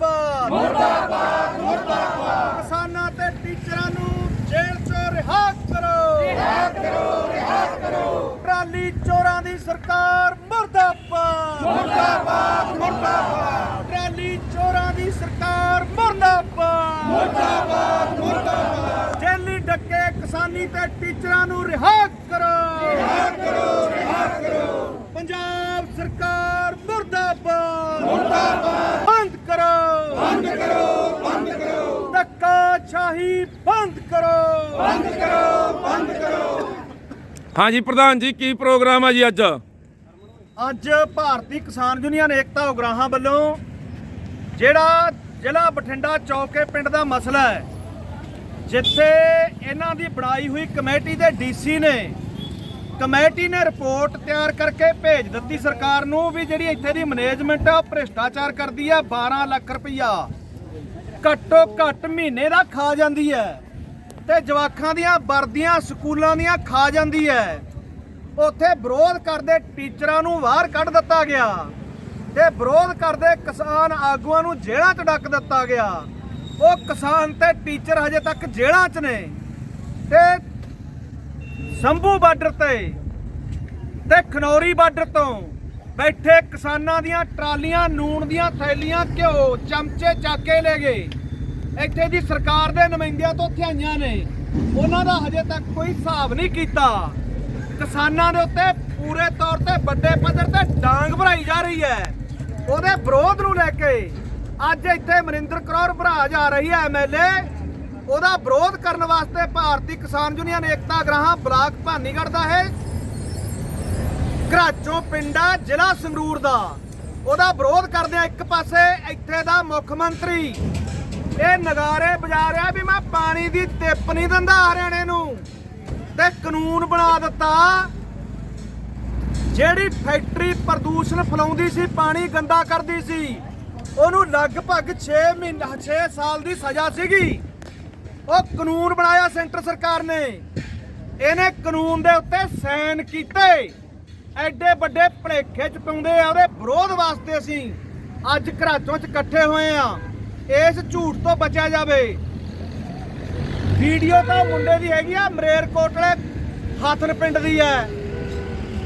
ਮੁਰਦਾਬਾਦ। ਮੁਰਦਾਬਾਦ ਮੁਰਦਾਬਾਦ। ਕਿਸਾਨਾਂ ਤੇ ਟੀਚਰਾਂ ਨੂੰ ਜੇਲ੍ਹ ਚੋਂ ਰਿਹਾ ਕਰੋ। ਰਿਹਾ ਕਰੋ ਰਿਹਾ ਕਰੋ। ਟਰਾਲੀ ਚੋਰਾਂ ਦੀ ਸਰਕਾਰ ਮੁਰਦਾਬਾਦ। ਮੁਰਦਾਬਾਦ ਮੁਰਦਾਬਾਦ। ਟਰਾਲੀ ਚੋਰਾਂ ਦੀ ਸਰਕਾਰ ਮੁਰਦਾਬਾਦ। ਮੁਰਦਾਬਾਦ ਮੁਰਦਾਬਾਦ। ਜੇਲੀ ਡੱਕੇ ਕਿਸਾਨੀ ਤੇ ਟੀਚਰਾਂ ਨੂੰ ਰਿਹਾ ਕਰੋ। ਰਿਹਾ ਕਰੋ ਰਿਹਾ ਕਰੋ ਪੰਜਾਬ ਸਰਕਾਰ ਮੁਰਦਾਬਾਦ ਮੁਰਦਾਬਾਦ ਬੰਦ ਕਰੋ ਬੰਦ ਕਰੋ ਬੰਦ ਕਰੋ ਸ਼ਾਹੀ ਬੰਦ ਕਰੋ। ਬੰਦ ਕਰੋ ਬੰਦ ਕਰੋ। ਹਾਂਜੀ ਪ੍ਰਧਾਨ ਜੀ ਕੀ ਪ੍ਰੋਗਰਾਮ ਹੈ ਜੀ ਅੱਜ? ਅੱਜ ਭਾਰਤੀ ਕਿਸਾਨ ਯੂਨੀਅਨ ਏਕਤਾ ਉਗਰਾਹਾਂ ਵੱਲੋਂ ਜਿਹੜਾ ਜ਼ਿਲ੍ਹਾ ਬਠਿੰਡਾ ਚੌਕੇ ਪਿੰਡ ਦਾ ਮਸਲਾ ਹੈ ਜਿੱਥੇ ਇਹਨਾਂ ਦੀ ਬਣਾਈ ਹੋਈ ਕਮੇਟੀ ਦੇ ਡੀਸੀ ਨੇ ਕਮੇਟੀ ਨੇ ਰਿਪੋਰਟ ਤਿਆਰ ਕਰਕੇ ਭੇਜ ਦਿੱਤੀ ਸਰਕਾਰ ਨੂੰ ਵੀ ਜਿਹੜੀ ਇੱਥੇ ਦੀ ਮੈਨੇਜਮੈਂਟ ਆ ਉਹ ਭ੍ਰਿਸ਼ਟਾਚਾਰ ਕਰਦੀ ਹੈ 12 ਲੱਖ ਰੁਪਈਆ। ਘੱਟੋ ਘੱਟ ਮਹੀਨੇ ਦਾ ਖਾ ਜਾਂਦੀ ਹੈ ਤੇ ਜਵਾਖਾਂ ਦੀਆਂ, ਵਰਦੀਆਂ, ਸਕੂਲਾਂ ਦੀਆਂ ਖਾ ਜਾਂਦੀ ਹੈ ਉੱਥੇ ਵਿਰੋਧ ਕਰਦੇ ਟੀਚਰਾਂ ਨੂੰ ਬਾਹਰ ਕੱਢ ਦਿੱਤਾ ਗਿਆ। ਤੇ ਵਿਰੋਧ ਕਰਦੇ ਕਿਸਾਨ ਆਗੂਆਂ ਨੂੰ ਜੇਲ੍ਹਾਂ 'ਚ ਡੱਕ ਦਿੱਤਾ ਗਿਆ। ਉਹ ਕਿਸਾਨ ਤੇ ਟੀਚਰ ਹਜੇ ਤੱਕ ਜੇਲ੍ਹਾਂ 'ਚ ਨੇ। ਤੇ ਸੰਭੂ ਬਾਰਡਰ ਤੇ ਤੇ ਖਨੌਰੀ ਬਾਰਡਰ ਤੋਂ ਬੈਠੇ ਕਿਸਾਨਾਂ ਦੀਆਂ ਟਰਾਲੀਆਂ ਨੂਣ ਦੀਆਂ ਥੈਲੀਆਂ ਘਿਓ, ਚਮਚੇ ਚੱਕ ਕੇ ਲੈ ਗਏ। ਇੱਥੇ ਦੀ ਸਰਕਾਰ ਦੇ ਨੁਮਾਇੰਦਿਆਂ ਤੋਂ ਥਿਆਈਆਂ ਨੇ। ਉਹਨਾਂ ਦਾ ਹਜੇ ਤੱਕ ਕੋਈ ਹਿਸਾਬ ਨਹੀਂ ਕੀਤਾ। ਕਿਸਾਨਾਂ ਦੇ ਉੱਤੇ ਪੂਰੇ ਤੌਰ ਤੇ ਵੱਡੇ ਪੱਧਰ ਤੇ ਡਾਂਗ ਭਰਾਈ ਜਾ ਰਹੀ ਹੈ। ਉਹਦੇ ਵਿਰੋਧ ਨੂੰ ਲੈ ਕੇ ਅੱਜ ਇੱਥੇ ਮਨਿੰਦਰ ਕਰੌਰ ਭਰਾ ਜਾ ਰਹੀ ਹੈ ਐਮਐਲਏ ਉਹਦਾ ਵਿਰੋਧ ਕਰਨ ਵਾਸਤੇ ਭਾਰਤੀ ਕਿਸਾਨ ਯੂਨੀਅਨ ਏਕਤਾ ਗ੍ਰਾਹਾਂ ਬਲਾਕ ਭਾਨੀਗੜ੍ਹ ਦਾ ਹੈ। ਘਰਾਚੋਂ ਪਿੰਡਾ ਜ਼ਿਲ੍ਹਾ ਸੰਗਰੂਰ ਦਾ। ਉਹਦਾ ਵਿਰੋਧ ਕਰਦੇ ਆ ਇੱਕ ਪਾਸੇ, ਇੱਥੇ ਦਾ ਮੁੱਖ ਮੰਤਰੀ। ਇਹ ਨਗਾਰੇ ਵਜਾ ਰਿਹਾ ਵੀ ਮੈਂ ਪਾਣੀ ਦੀ ਟਿੱਪ ਨਹੀਂ ਦਿੰਦਾ ਹਰਿਆਣੇ ਨੂੰ। ਤੇ ਕਾਨੂੰਨ ਬਣਾ ਦਿੱਤਾ। ਜਿਹੜੀ ਫੈਕਟਰੀ ਪ੍ਰਦੂਸ਼ਣ ਫਲਾਉਂਦੀ ਸੀ, ਪਾਣੀ ਗੰਦਾ ਕਰਦੀ ਸੀ, ਉਹਨੂੰ ਲਗਭਗ 6 ਮਹੀਨਾ 6 ਸਾਲ ਦੀ ਸਜ਼ਾ ਸੀਗੀ। ਉਹ ਕਾਨੂੰਨ ਬਣਾਇਆ ਸੈਂਟਰ ਸਰਕਾਰ ਨੇ। ਇਹਨੇ ਕਾਨੂੰਨ ਦੇ ਉੱਤੇ ਸਾਈਨ ਕੀਤੇ। ਐਡੇ ਵੱਡੇ ਭਲੇਖੇ ਚ ਪਾਉਂਦੇ ਆ ਉਹਦੇ ਵਿਰੋਧ ਵਾਸਤੇ ਅਸੀਂ ਅੱਜ ਘਰਾਚੋਂ ਚ ਇਕੱਠੇ ਹੋਏ ਆ। ਇਸ ਝੂਠ ਤੋਂ ਬਚਿਆ ਜਾਵੇ। ਵੀਡੀਓ ਤਾਂ ਮੁੰਡੇ ਦੀ ਹੈਗੀ ਆ ਮਰੇਰ ਕੋਟਲੇ ਹਾਥਨ ਪਿੰਡ ਦੀ ਹੈ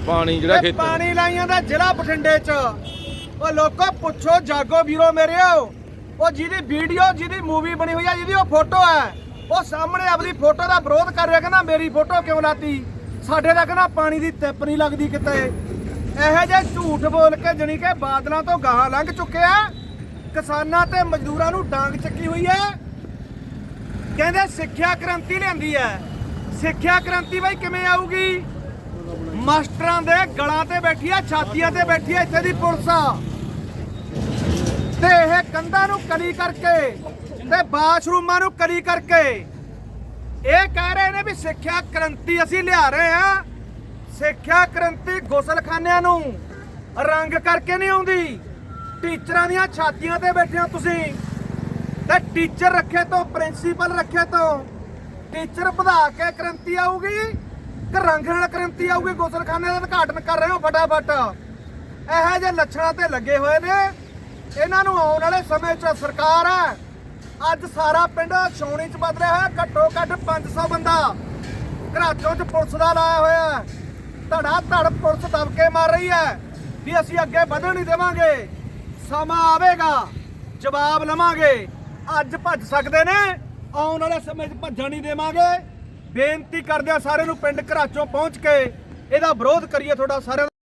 ਪਾਣੀ ਜਿਹੜਾ ਖੇਤ ਪਾਣੀ ਲਾਈਆਂ ਦਾ ਜ਼ਿਲ੍ਹਾ ਬਠਿੰਡੇ ਚ। ਉਹ ਲੋਕੋ ਪੁੱਛੋ ਜਾਗੋ ਵੀਰੋ ਮੇਰਿਓ ਉਹ ਜਿਹਦੀ ਵੀਡੀਓ ਜਿਹਦੀ ਮੂਵੀ ਬਣੀ ਹੋਈ ਆ ਜਿਹਦੀ ਉਹ ਫੋਟੋ ਹੈ ਉਹ ਸਾਹਮਣੇ ਆਪਣੀ ਫੋਟੋ ਦਾ ਵਿਰੋਧ ਕਰ ਰਿਹਾ ਕਹਿੰਦਾ ਮੇਰੀ ਫੋਟੋ ਕਿਉਂ ਲਾਤੀ? ਸਾਡੇ ਤੱਕ ਕਹਿੰਦਾ ਪਾਣੀ ਦੀ ਟਿੱਪ ਨਹੀਂ ਲੱਗਦੀ ਕਿਤੇ। ਇਹੋ ਜਿਹੇ ਝੂਠ ਬੋਲ ਕੇ ਜਣੀ ਕਿ ਬਾਦਲਾਂ ਤੋਂ ਗਾਹਾਂ ਲੰਘ ਚੁੱਕਿਆ ਕਿਸਾਨਾਂ ਤੇ ਮਜ਼ਦੂਰਾਂ ਨੂੰ ਡਾਂਗ ਚੱਕੀ ਹੋਈ ਹੈ ਕਹਿੰਦੇ ਸਿੱਖਿਆ ਕ੍ਰਾਂਤੀ ਲਿਆਂਦੀ ਹੈ ਸਿੱਖਿਆ ਕ੍ਰਾਂਤੀ ਬਾਈ ਕਿਵੇਂ ਆਊਗੀ? ਮਾਸਟਰਾਂ ਦੇ ਗਲਾਂ ਤੇ ਬੈਠੀ ਆ, ਛਾਤੀਆਂ ਤੇ ਬੈਠੀ ਆ ਇੱਥੇ ਦੀ ਪੁਲਿਸ। ਆ ਤੇ ਇਹ ਕੰਧਾਂ ਨੂੰ ਕਲੀ ਕਰਕੇ ਤੇ ਬਾਥਰੂਮਾਂ ਨੂੰ ਕਲੀ ਕਰਕੇ ਇਹ ਕਹਿ ਰਹੇ ਨੇ ਵੀ ਸਿੱਖਿਆ ਕ੍ਰਾਂਤੀ ਅਸੀਂ ਲਿਆ ਰਹੇ ਆ ਸਿੱਖਿਆ ਕ੍ਰਾਂਤੀ ਗੁਸਲਖਾਨਿਆਂ ਨੂੰ ਰੰਗ ਕਰਕੇ ਨਹੀਂ ਆਉਂਦੀ। ਟੀਚਰਾਂ ਦੀਆਂ ਛਾਤੀਆਂ ਤੇ ਬੈਠੇ ਹੋ ਤੁਸੀਂ। ਤੇ ਟੀਚਰ ਰੱਖੇ ਤੋਂ, ਪ੍ਰਿੰਸੀਪਲ ਰੱਖੇ ਤੋਂ, ਟੀਚਰ ਵਧਾ ਕੇ ਕ੍ਰਾਂਤੀ ਆਊਗੀ ਕਿ ਰੰਗ ਨਾਲ ਕ੍ਰਾਂਤੀ ਆਊਗੀ। ਗੁਸਲਖਾਨੇ ਦਾ ਉਦਘਾਟਨ ਕਰ ਰਹੇ ਹੋ ਫਟਾਫਟ। ਇਹੋ ਜਿਹੇ ਲੱਛਣਾਂ ਤੇ ਲੱਗੇ ਹੋਏ ਨੇ। ਇਹਨਾਂ ਨੂੰ ਆਉਣ ਵਾਲੇ ਸਮੇਂ 'ਚ ਸਰਕਾਰ ਹੈ ਅੱਜ ਸਾਰਾ ਪਿੰਡ ਛਾਉਣੀ 'ਚ ਬਦਲਿਆ ਹੋਇਆ ਘੱਟੋ ਘੱਟ 500 ਬੰਦਾ। ਘਰਾਚੋਂ 'ਚ ਪੁਲਿਸ ਦਾ ਲਾਇਆ ਹੋਇਆ ਧੜਾ ਧੜ ਪੁਲਿਸ ਦਬਕੇ ਮਾਰ ਰਹੀ ਹੈ ਵੀ ਅਸੀਂ ਅੱਗੇ ਵਧਣ ਨਹੀਂ ਦੇਵਾਂਗੇ। ਸਮਾਂ ਆਵੇਗਾ, ਜਵਾਬ ਲਵਾਂਗੇ। ਅੱਜ ਭੱਜ ਸਕਦੇ ਨੇ, ਆਉਣ ਵਾਲੇ ਸਮੇਂ 'ਚ ਭੱਜਣ ਨਹੀਂ ਦੇਵਾਂਗੇ। ਬੇਨਤੀ ਕਰਦੇ ਆ ਸਾਰਿਆਂ ਨੂੰ ਪਿੰਡ ਘਰਾਚੋਂ ਪਹੁੰਚ ਕੇ ਇਹਦਾ ਵਿਰੋਧ ਕਰੀਏ ਤੁਹਾਡਾ ਸਾਰਿਆਂ ਦਾ